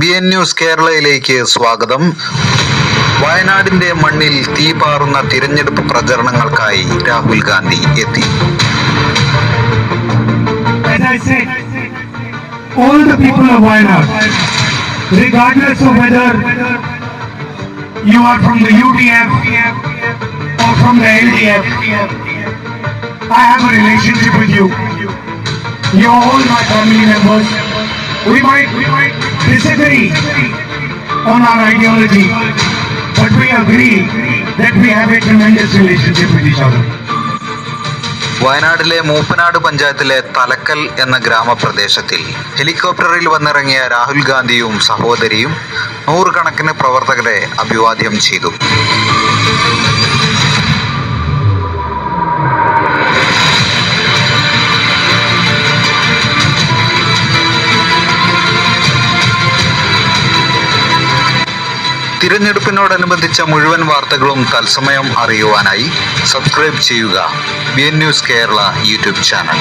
B N news കേരളയിലേക്ക് സ്വാഗതം വയനാടിന്റെ മണ്ണിൽ തീപാറുന്ന തിരഞ്ഞെടുപ്പ് പ്രചരണങ്ങൾക്കായി രാഹുൽ ഗാന്ധി എത്തി I have a relationship with you. You are all my family members. We might, disagree on our ideology, but we agree that we have a tremendous relationship with each other. വയനാട്ടിലെ മൂപ്പനാട് പഞ്ചായത്തിലെ തലക്കൽ എന്ന ഗ്രാമപ്രദേശത്തിൽ ഹെലികോപ്റ്ററിൽ വന്നിറങ്ങിയ രാഹുൽ ഗാന്ധിയും സഹോദരിയും നൂറുകണക്കിന് പ്രവർത്തകരെ അഭിവാദ്യം ചെയ്തു തിരഞ്ഞെടുപ്പിനോടനുബന്ധിച്ച മുഴുവൻ വാർത്തകളും തത്സമയം അറിയുവാനായി സബ്സ്ക്രൈബ് ചെയ്യുക. B N news Kerala YouTube channel